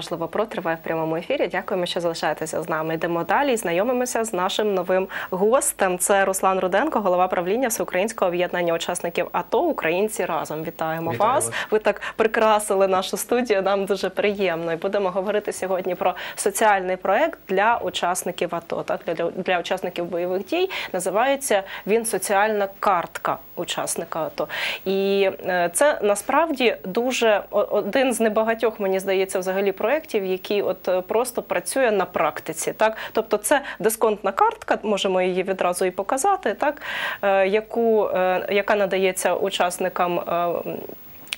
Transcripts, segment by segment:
важливо про триває в прямому ефірі. Дякуємо, що залишаєтеся з нами. Йдемо далі і знайомимося з нашим новим гостем. Це Руслан Руденко, голова правління Всеукраїнського об'єднання учасників АТО Українці разом. Вітаємо Вітаю вас. вас. Ви так прикрасили нашу студію. Нам дуже приємно. І будемо говорити сьогодні про соціальний проект для учасників АТО. Так для, для учасників бойових дій називається він соціальна картка учасника АТО. І е, це насправді дуже один з небагатьох, мені здається, взагалі проєктів, який от е, просто працює на практиці. Так, тобто, це дисконтна картка, можемо її відразу і показати, так е, яку е, яка надається учасникам.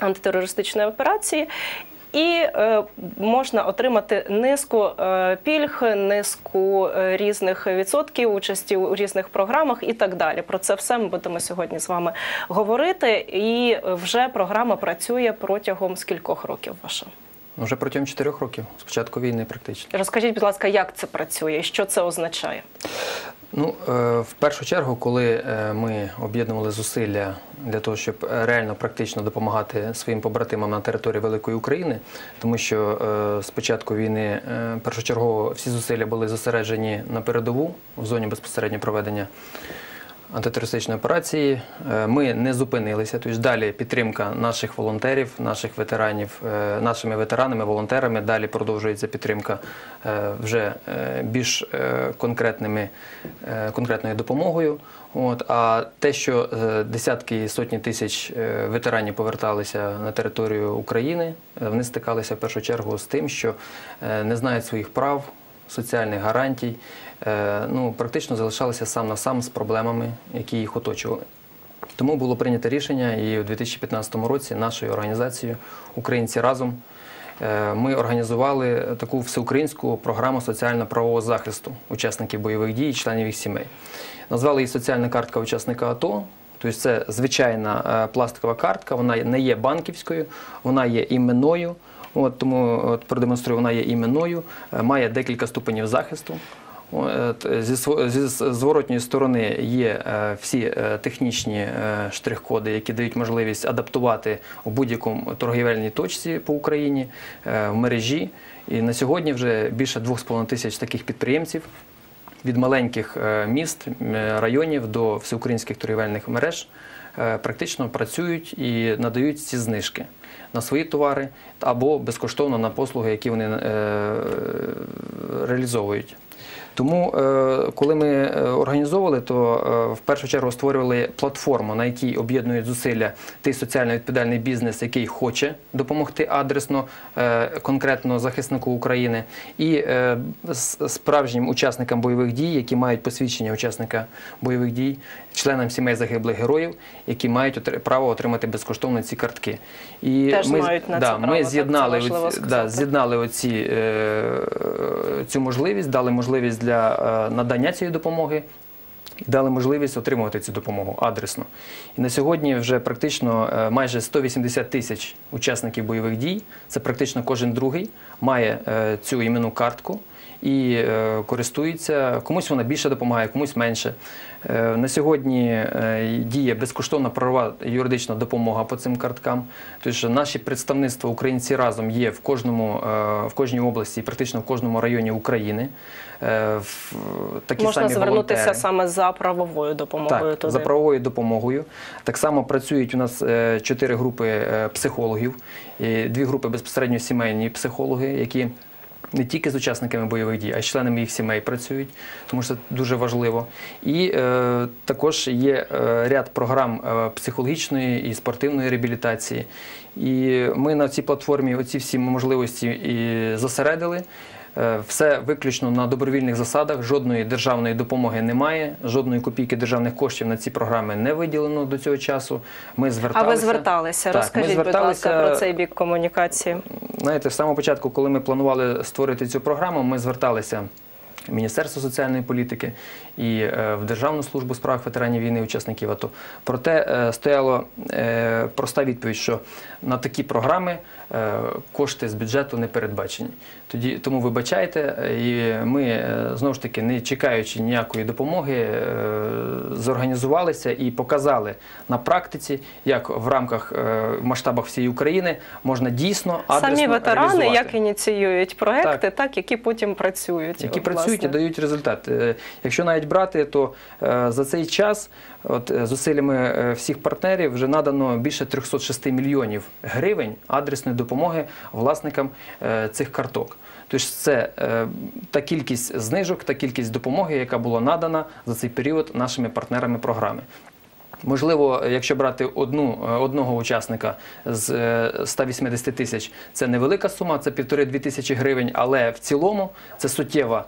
Антитерористичної операції, і е, можна отримати низку е, пільг, низку е, різних відсотків участі у різних програмах і так далі. Про це все ми будемо сьогодні з вами говорити. І вже програма працює протягом скількох років ваша. Вже протягом чотирьох років, з початку війни практично. Розкажіть, будь ласка, як це працює і що це означає? Ну, е, в першу чергу, коли е, ми об'єднували зусилля для того, щоб е, реально практично допомагати своїм побратимам на території Великої України, тому що з початку війни першочергово всі зусилля були зосереджені на передову в зоні безпосередньо проведення антитерористичної операції. Е, Ми не зупинилися. Тобто далі підтримка наших волонтерів, наших ветеранів, е, нашими ветеранами, волонтерами. Далі продовжується підтримка е, вже більш конкретними конкретною допомогою. От а те, що десятки і сотні тисяч ветеранів поверталися на територію України, вони стикалися в першу чергу з тим, що не знають своїх прав, соціальних гарантій, ну практично залишалися сам на сам з проблемами, які їх оточували. Тому було прийнято рішення, і у 2015 році нашою організацією Українці разом е, ми організували таку всеукраїнську програму соціально-правового захисту учасників бойових дій і членів їх сімей. Назвали її соціальна картка учасника АТО. Тобто це звичайна е, пластикова картка, вона не є банківською, вона є іменною. От, тому от, продемонструю, вона є іменною, е, має декілька ступенів захисту. От, Зі зворотньої сторони є е, всі е, технічні е, штрих-коди, які дають можливість адаптувати у будь-якому торгівельній точці по Україні е, в мережі. І на сьогодні вже більше 2,5 тисяч таких підприємців від маленьких е, міст, е, районів до всеукраїнських торгівельних мереж е, практично працюють і надають ці знижки на свої товари або безкоштовно на послуги, які вони е, реалізовують. Тому, е, коли ми е, організовували, то е, в першу чергу створювали платформу, на якій об'єднують зусилля той соціально відповідальний бізнес, який хоче допомогти адресно конкретно захиснику України, і справжнім учасникам бойових дій, які мають посвідчення учасника бойових дій, членам сімей загиблих героїв, які мають право отримати безкоштовно ці картки. І Теж мають на це да, право, ми з'єднали да, з'єднали оці, цю можливість, дали можливість для е, надання цієї допомоги. І дали можливість отримувати цю допомогу адресно. І на сьогодні вже практично е, майже 180 тисяч учасників бойових дій, це практично кожен другий, має е, цю іменну картку і користується. Комусь вона більше допомагає, комусь менше. На сьогодні діє безкоштовна правова юридична допомога по цим карткам. Тобто наші представництва українці разом є в кожному в кожній області, практично в кожному районі України. Е, в- Такі Можна самі звернутися волонтери. саме за правовою допомогою Так, туди. за правовою допомогою. Так само працюють у нас е, чотири групи е, психологів, і дві групи безпосередньо сімейні психологи, які не тільки з учасниками бойових дій, а й з членами їх сімей працюють, тому що це дуже важливо. І е, також є ряд програм психологічної і спортивної реабілітації. І ми на цій платформі оці всі можливості і зосередили. Е, Все виключно на добровільних засадах. Жодної державної допомоги немає, жодної копійки державних коштів на ці програми не виділено до цього часу. Ми А ви зверталися? Так, ми Розкажіть, будь ласка, про цей бік комунікації. Знаєте, з самого початку, коли ми планували створити цю програму, ми зверталися Міністерство соціальної політики і е, в Державну службу справ ветеранів війни, учасників АТО. Проте е, стояла е, проста відповідь, що на такі програми кошти з бюджету не передбачені. Тоді тому вибачайте, е, і ми е, знову ж таки, не чекаючи ніякої допомоги, е, зорганізувалися і показали на практиці, як в рамках е, в масштабах всієї України можна дійсно адресно Самі ветерани реалізувати. як ініціюють проекти, так, які потім працюють. які власне. працюють і дають результат. Е, Якщо навіть брати, то е, за цей час от, е, зусиллями е, всіх партнерів вже надано більше 306 мільйонів гривень адресної допомоги власникам е, цих карток. Тож це е, та кількість знижок, та кількість допомоги, яка була надана за цей період нашими партнерами програми. Можливо, якщо брати одну, е, одного учасника з е, 180 тисяч, це невелика сума, це півтори-дві тисячі гривень, але в цілому це суттєва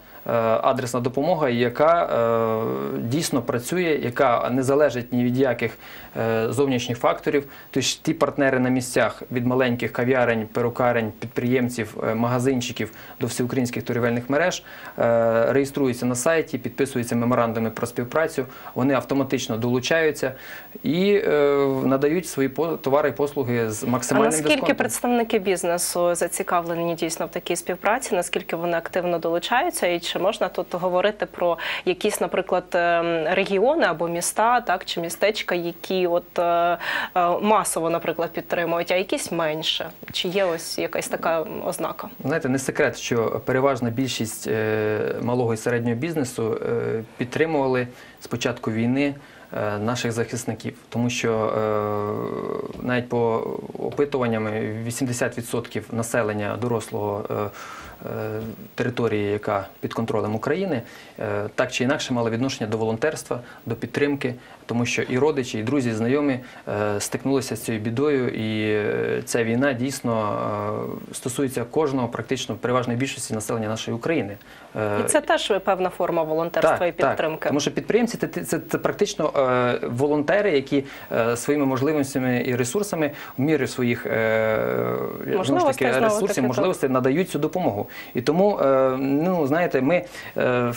адресна допомога, яка е, дійсно працює, яка не залежить ні від яких е, зовнішніх факторів. Тож ті партнери на місцях від маленьких кав'ярень, перукарень, підприємців, е, магазинчиків до всеукраїнських торгівельних мереж е, реєструються на сайті, підписуються меморандуми про співпрацю, вони автоматично долучаються і е, надають свої товари і послуги з А максимальним наскільки представники бізнесу зацікавлені дійсно в такій співпраці? Наскільки вони активно долучаються, і чи можна тут говорити про якісь, наприклад, ем, регіони або міста, так чи містечка, які от е, е, масово, наприклад, підтримують, а якісь менше? Чи є ось якась така ознака? Знаєте, не секрет, що переважна більшість е, малого і середнього бізнесу підтримували з початку війни наших захисників, тому що навіть по опитуванням 80% населення дорослого території, яка під контролем України, е, так чи інакше мали відношення до волонтерства, до підтримки, тому що і родичі, і друзі, і знайомі е, стикнулися з цією бідою, і е, ця війна дійсно е, стосується кожного, практично переважної більшості населення нашої України. Е, І це теж певна форма волонтерства і підтримки. Так, тому що підприємці це, це, це практично е, волонтери, які е, своїми можливостями і ресурсами в мірі своїх е, таки, ресурсів, можливостей надають цю допомогу. І тому, е, ну знаєте, ми е,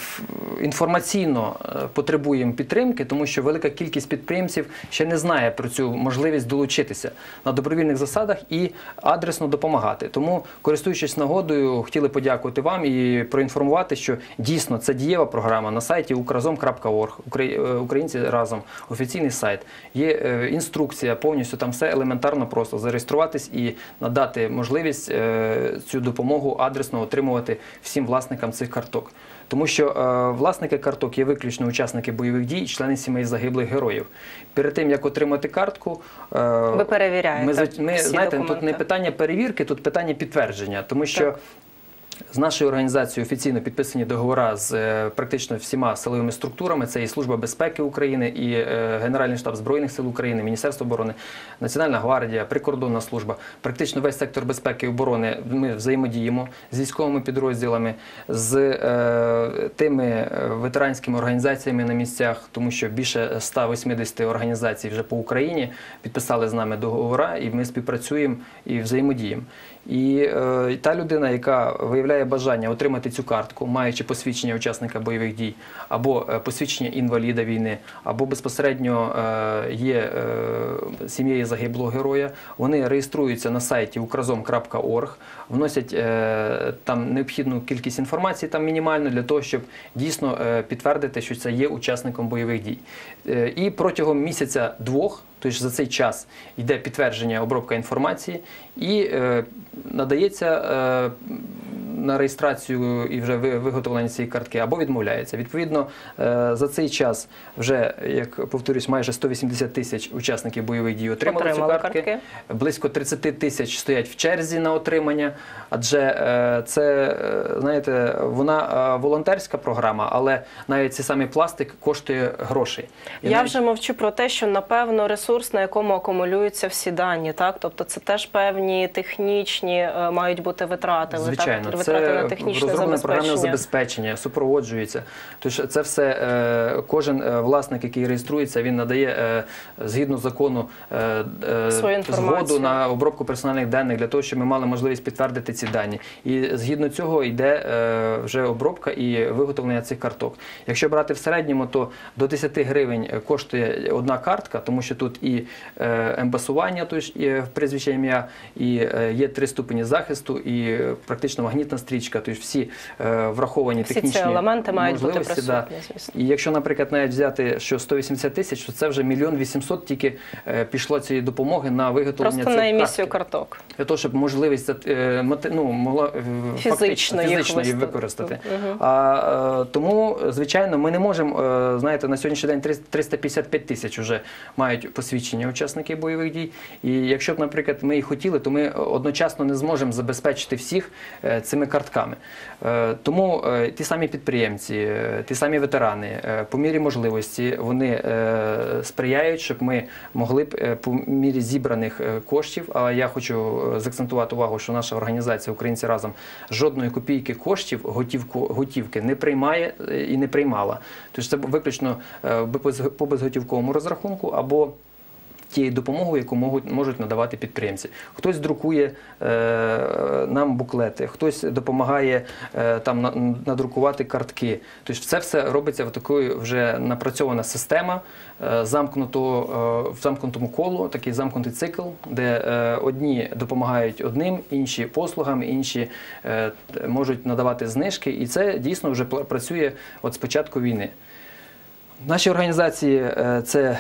інформаційно е, потребуємо підтримки, тому що велика кількість підприємців ще не знає про цю можливість долучитися на добровільних засадах і адресно допомагати. Тому, користуючись нагодою, хотіли подякувати вам і проінформувати, що дійсно це дієва програма на сайті ukrazom.org, Українці разом, офіційний сайт. Є інструкція, повністю там все елементарно просто зареєструватись і надати можливість цю допомогу адресно отримувати всім власникам цих карток. Тому що е, власники карток є виключно учасники бойових дій, і члени сімей загиблих героїв. Перед тим як отримати картку, е, Ви перевіряєте ми, ми всі знаєте, тут не питання перевірки, тут питання підтвердження, тому що. Так. З нашою організацією офіційно підписані договори з е, практично всіма силовими структурами. Це і Служба безпеки України, і е, Генеральний штаб збройних сил України, Міністерство оборони, Національна гвардія, прикордонна служба. Практично весь сектор безпеки і оборони ми взаємодіємо з військовими підрозділами, з е, тими ветеранськими організаціями на місцях, тому що більше 180 організацій вже по Україні підписали з нами договори, і ми співпрацюємо і взаємодіємо. І е, та людина, яка виявляє бажання отримати цю картку, маючи посвідчення учасника бойових дій, або е, посвідчення інваліда війни, або безпосередньо е, є е, сім'єю загиблого героя, вони реєструються на сайті ukrazom.org, вносять е, там необхідну кількість інформації, там мінімально для того, щоб дійсно е, підтвердити, що це є учасником бойових дій. Е, і протягом місяця-двох. Тобто за цей час йде підтвердження обробка інформації і е, надається е, на реєстрацію і вже ви- виготовлення цієї картки або відмовляється. Відповідно, е, за цей час вже, як повторюсь, майже 180 тисяч учасників бойових дій отримали, Отримали ці картки. картки. Близько 30 тисяч стоять в черзі на отримання, адже е, це, е, знаєте, вона е, волонтерська програма, але навіть цей самий пластик коштує грошей. І Я навіть- вже мовчу про те, що напевно ресурси ресурс, на якому акумулюються всі дані, так? Тобто це теж певні технічні е, мають бути витрати, Звичайно, так? витрати це на технічне розроблене програмне забезпечення. забезпечення, супроводжується. Тож це все е, кожен е, власник, який реєструється, він надає згідно закону Свою згоду на обробку персональних даних для того, щоб ми мали можливість підтвердити ці дані. І згідно цього йде вже обробка і виготовлення цих карток. Якщо брати в середньому, то до 10 гривень коштує одна картка, тому що тут і е, ембасування, тож і прізвище ім'я, і е, є три ступені захисту, і практично магнітна стрічка. Тобто всі е, враховані Всі ці технічні елементи мають бути да. присутні, звісно. І якщо, наприклад, навіть взяти, що 180 тисяч, то це вже мільйон 800 тільки пішло цієї допомоги на виготовлення Просто на емісію карток. Для того, щоб можливість ну, могла Фізично фактично, їх фізично її використати. А, тому, звичайно, ми не можемо, знаєте, на сьогоднішній день 355 тисяч вже мають посвідчення учасники бойових дій. І якщо б, наприклад, ми і хотіли, то ми одночасно не зможемо забезпечити всіх е, цими картками. Е, Тому е, ті самі підприємці, е, ті самі ветерани, е, по мірі можливості, вони е, сприяють, щоб ми могли б е, по мірі зібраних е, коштів. А я хочу е, заакцентувати увагу, що наша організація Українці разом жодної копійки коштів готівку готівки не приймає е, і не приймала. Тож це виключно е, по безготівковому розрахунку або тією допомогою, яку можуть, можуть надавати підприємці. Хтось друкує е, нам буклети, хтось допомагає е, там на- надрукувати картки. Тобто це все робиться в такою вже напрацьована система е, замкнутого, е, в замкнутому колу, такий замкнутий цикл, де е, одні допомагають одним, інші послугами, інші е, можуть надавати знижки. І це дійсно вже працює от з початку війни. Наші організації е, це,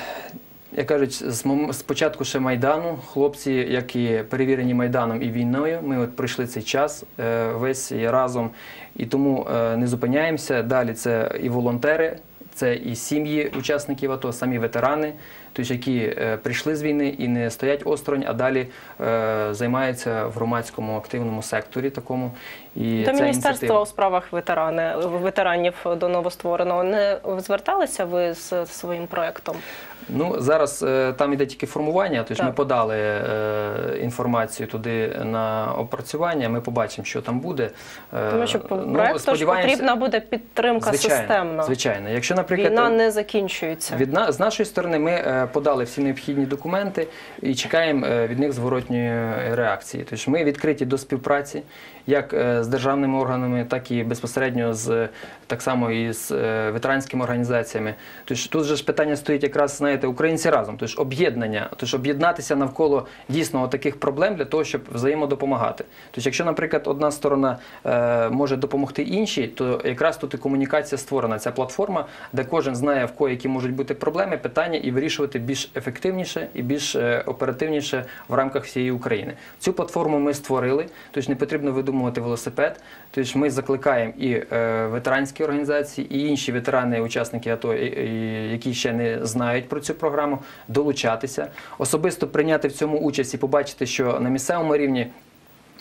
як кажуть, з мом- з початку ще Майдану, хлопці, які перевірені Майданом і війною, ми от пройшли цей час е, весь разом і тому е, не зупиняємося. Далі це і волонтери, це і сім'ї учасників АТО, самі ветерани, тобто, які е, прийшли з війни і не стоять осторонь, а далі е, займаються в громадському активному секторі такому. І До міністерства у справах ветерани ветеранів до новоствореного не зверталися ви з своїм проектом? Ну зараз е, там іде тільки формування. Тож ми подали е, інформацію туди на опрацювання. Ми побачимо, що там буде. Е, Тому що ну, проекту сподіваємося- потрібна буде підтримка звичайно, системна. Звичайно, якщо, наприклад, Війна не закінчується. від на, з нашої сторони ми подали всі необхідні документи і чекаємо від них зворотньої реакції. Тобто ми відкриті до співпраці як з державними органами, так і безпосередньо з так само і з ветеранськими організаціями. Тобто тут же ж питання стоїть якраз знаєте, українці разом, тобто об'єднання, тобто об'єднатися навколо дійсно таких проблем для того, щоб взаємодопомагати. Тобто, якщо, наприклад, одна сторона е, може допомогти іншій, то якраз тут і комунікація створена. Ця платформа, де кожен знає в кого які можуть бути проблеми, питання і вирішувати більш ефективніше і більш е, оперативніше в рамках всієї України. Цю платформу ми створили, тобто не потрібно видумувати велосипед. Тобто ми закликаємо і е, ветеранські організації, і інші ветерани, учасники АТО, і- і- які ще не знають про цю програму, долучатися, особисто прийняти в цьому участь і побачити, що на місцевому рівні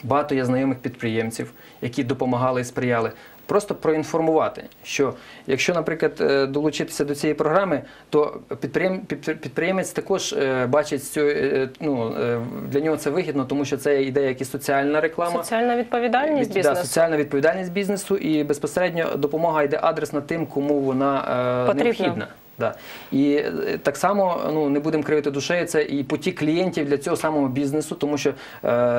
багато є знайомих підприємців, які допомагали і сприяли. Просто проінформувати, що якщо, наприклад, е, долучитися до цієї програми, то підприєм, підприємець також е, бачить цю, е, ну, для нього це вигідно, тому що це йде як і соціальна реклама. Соціальна відповідальність Від- бізнесу. Да, соціальна відповідальність бізнесу і безпосередньо допомога йде адресно тим, кому вона Потрібна. необхідна. Да. І е, так само ну не будемо кривити душею, це і потік клієнтів для цього самого бізнесу, тому що е,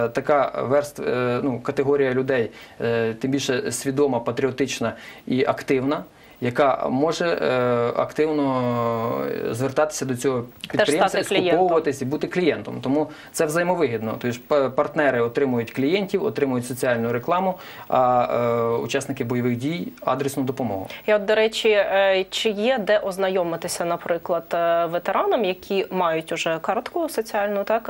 така верст, е, ну, категорія людей, е, тим більше свідома, патріотична і активна. Яка може е, активно звертатися до цього підприємця, скуповуватись і бути клієнтом. Тому це взаємовигідно. Тобто партнери отримують клієнтів, отримують соціальну рекламу, а е, учасники бойових дій адресну допомогу. І от, до речі, е, чи є де ознайомитися, наприклад, ветеранам, які мають уже картку соціальну, так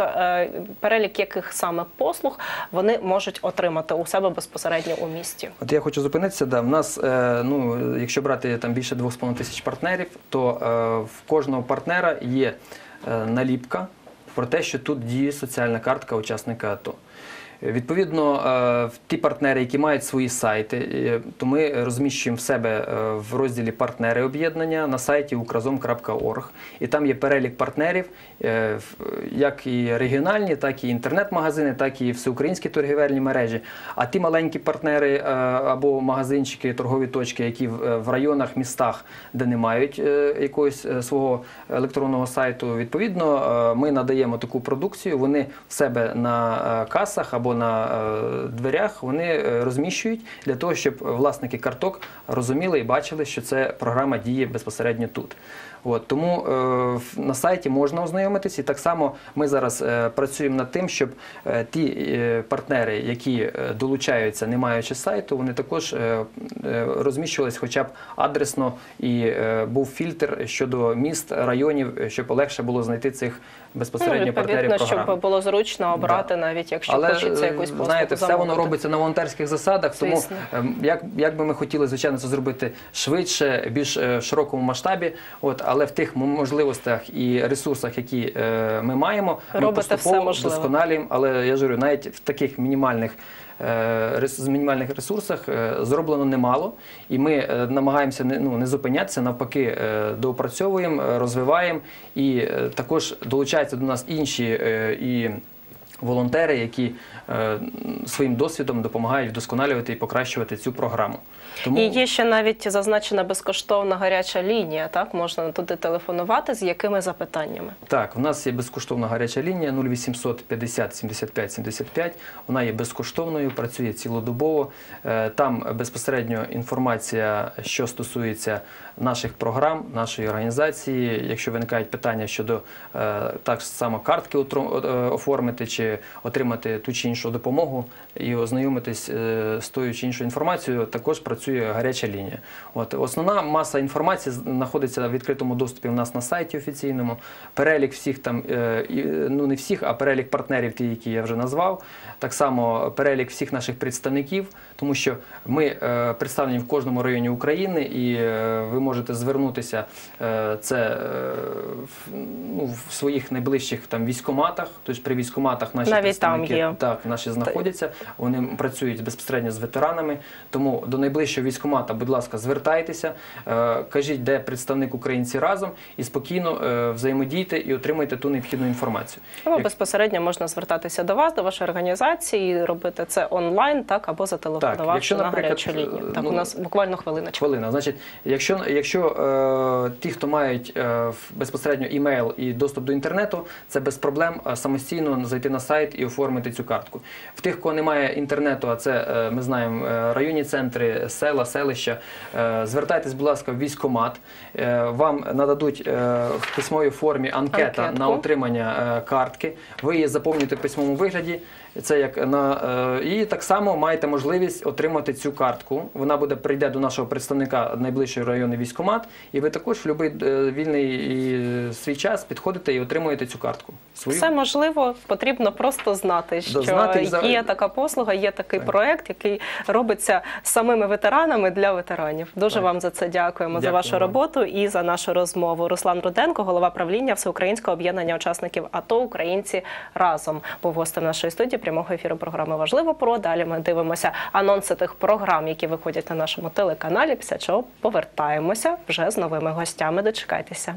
перелік яких саме послуг вони можуть отримати у себе безпосередньо у місті? От я хочу зупинитися. Да, в нас, ну, якщо брати там більше 2,5 тисяч партнерів, то е, в кожного партнера є е, наліпка про те, що тут діє соціальна картка учасника АТО. Відповідно, е, ті партнери, які мають свої сайти, е, то ми розміщуємо в себе е, в розділі партнери об'єднання на сайті ukrazom.org. І там є перелік партнерів, як і регіональні, так і інтернет-магазини, так і всеукраїнські торгівельні мережі. А ті маленькі партнери або магазинчики, торгові точки, які в районах, містах, де не мають якогось свого електронного сайту, відповідно, ми надаємо таку продукцію. Вони в себе на касах або на е, дверях вони е, розміщують для того, щоб власники карток розуміли і бачили, що ця програма діє безпосередньо тут. От, тому е, на сайті можна ознайомитись, і так само ми зараз е, працюємо над тим, щоб е, ті е, партнери, які е, долучаються, не маючи сайту, вони також е, розміщувались хоча б адресно і е, був фільтр щодо міст, районів, щоб легше було знайти цих Ну, безпосередньо партнерів відповідно, програми. щоб було зручно обрати, навіть якщо Але хочеться е, якусь послугу знаєте, все воно робиться на волонтерських засадах. Тому ем, як, як би ми хотіли, звичайно, це зробити швидше, більш е, широкому масштабі. От, але в тих можливостях і ресурсах, які е, ми маємо, ми поступово досконалюємо. Але я ж говорю, навіть в таких мінімальних. Е, З мінімальних ресурсах е, зроблено немало, і ми е, намагаємося не ну не зупинятися, навпаки, доопрацьовуємо, розвиваємо. І також долучаються до нас інші і волонтери, які е, своїм досвідом допомагають вдосконалювати і покращувати цю програму. Тому І є ще навіть зазначена безкоштовна гаряча лінія. Так можна туди телефонувати з якими запитаннями. так, у нас є безкоштовна гаряча лінія 0800 50 75 75. Вона є безкоштовною, працює цілодобово. Е, Там безпосередньо інформація, що стосується наших програм, нашої організації. Якщо виникають питання щодо е, так само картки е, оформити чи отримати ту чи іншу допомогу і ознайомитись е, з тою чи іншою інформацією, також працює гаряча лінія. От основна маса інформації знаходиться в відкритому доступі у нас на сайті офіційному. Перелік всіх там, е, ну не всіх, а перелік партнерів, ті, які я вже назвав. Так само перелік всіх наших представників, тому що ми е, представлені в кожному районі України, і ви можете звернутися це ну, в своїх найближчих там військоматах, тобто при військоматах наші Навіть там представники є. так, наші знаходяться. Вони працюють безпосередньо з ветеранами. Тому до найближчого військкомата, будь ласка, звертайтеся, е, кажіть, де представник українці разом, і спокійно е, взаємодійте і отримуйте ту необхідну інформацію. Або Як- безпосередньо можна звертатися до вас, до вашої організації, робити це онлайн, так або зателефонувавши якщо, на гарячу лінію. е, Так, ну, у нас буквально хвилиночка. Хвилина. Значить, якщо, якщо е, ті, хто мають е, безпосередньо імейл і доступ до інтернету, це без проблем самостійно зайти на сайт і оформити цю картку. В тих, кого немає інтернету, а це е, ми знаємо е, районні центри, села, селища, е, звертайтесь, будь ласка, в військкомат. Вам нададуть в письмовій формі анкета Анкетку. на отримання картки. Ви її заповнюєте в письмовому вигляді. Це як на е, і так само маєте можливість отримати цю картку. Вона буде прийде до нашого представника найближчий районний військкомат, і ви також в будь-який е, вільний і, е, свій час підходите і отримуєте цю картку. Свою Все можливо, потрібно просто знати, що знати за- є така послуга, є такий Так. проект, який робиться самими ветеранами для ветеранів. Дуже Так. вам за це дякуємо за вашу роботу і за нашу розмову. Руслан Руденко, голова правління Всеукраїнського об'єднання учасників АТО Українці разом був гостем нашої студії прямого ефіру програми Важливо про. Далі ми дивимося анонси тих програм, які виходять на нашому телеканалі. Після чого повертаємося вже з новими гостями. Дочекайтеся.